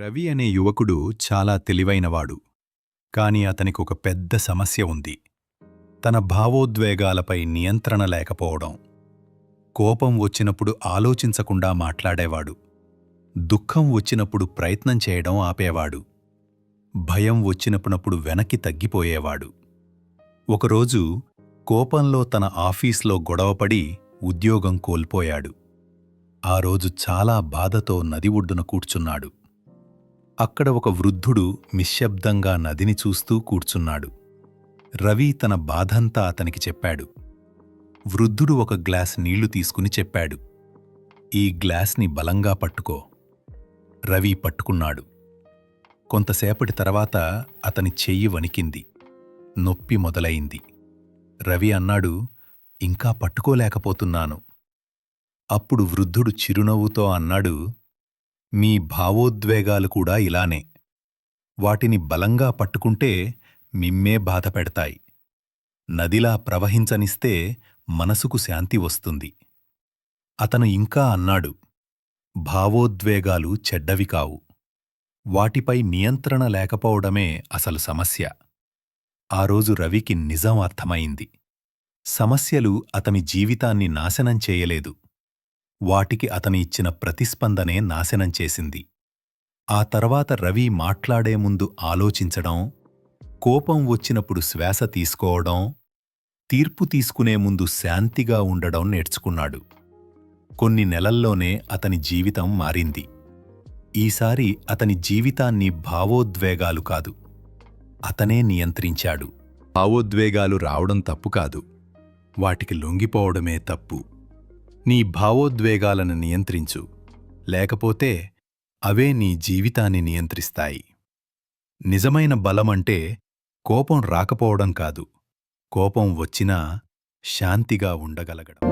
రవి అనే యువకుడు చాలా తెలివైనవాడు. కాని అతనికొక పెద్ద సమస్య ఉంది. తన భావోద్వేగాలపై నియంత్రణ లేకపోవడం. కోపం వచ్చినప్పుడు ఆలోచించకుండా మాట్లాడేవాడు. దుఃఖం వచ్చినప్పుడు ప్రయత్నం చేయడం ఆపేవాడు. భయం వచ్చినప్పునప్పుడు వెనక్కి తగ్గిపోయేవాడు. ఒకరోజు కోపంలో తన ఆఫీస్లో గొడవపడి ఉద్యోగం కోల్పోయాడు. ఆ రోజు చాలా బాధతో నది ఒడ్డున కూర్చున్నాడు. అక్కడ ఒక వృద్ధుడు నిశ్శబ్దంగా నదిని చూస్తూ కూర్చున్నాడు. రవి తన బాధంతా అతనికి చెప్పాడు. వృద్ధుడు ఒక గ్లాస్ నీళ్ళు తీసుకుని చెప్పాడు. ఈ గ్లాస్ని బలంగా పట్టుకో. రవి పట్టుకున్నాడు. కొంతసేపటి తర్వాత అతని చెయ్యి వణికింది. నొప్పి మొదలైంది. రవి అన్నాడు ఇంకా పట్టుకోలేకపోతున్నాను. అప్పుడు వృద్ధుడు చిరునవ్వుతో అన్నాడు మీ భావోద్వేగాలు కూడా ఇలానే. వాటిని బలంగా పట్టుకుంటే మిమ్మే బాధపెడతాయి నదిలా ప్రవహించనిస్తే మనసుకు శాంతి వస్తుంది. అతను ఇంకా అన్నాడు భావోద్వేగాలు చెడ్డవి కావు. వాటిపై నియంత్రణ లేకపోవడమే అసలు సమస్య. ఆ రోజు రవికి నిజం అర్థమైంది. సమస్యలు అతని జీవితాన్ని నాశనం చేయలేదు. వాటికి అతని ఇచ్చిన ప్రతిస్పందనే నాశనం చేసింది. ఆ తర్వాత రవి మాట్లాడే ముందు ఆలోచించడం కోపం వచ్చినప్పుడు శ్వాస తీసుకోవడం తీర్పు తీసుకునే ముందు శాంతిగా ఉండడం నేర్చుకున్నాడు. కొన్ని నెలల్లోనే అతని జీవితం మారింది. ఈసారి అతని జీవితాన్ని భావోద్వేగాలు కాదు అతనే నియంత్రించాడు. భావోద్వేగాలు రావడం తప్పు కాదు వాటికి లొంగిపోవడమే తప్పు. నీ భావోద్వేగాలను నియంత్రించు. లేకపోతే అవే నీ జీవితాన్ని నియంత్రిస్తాయి. నిజమైన బలమంటే కోపం రాకపోవడం కాదు. కోపం వచ్చినా శాంతిగా ఉండగలగడం.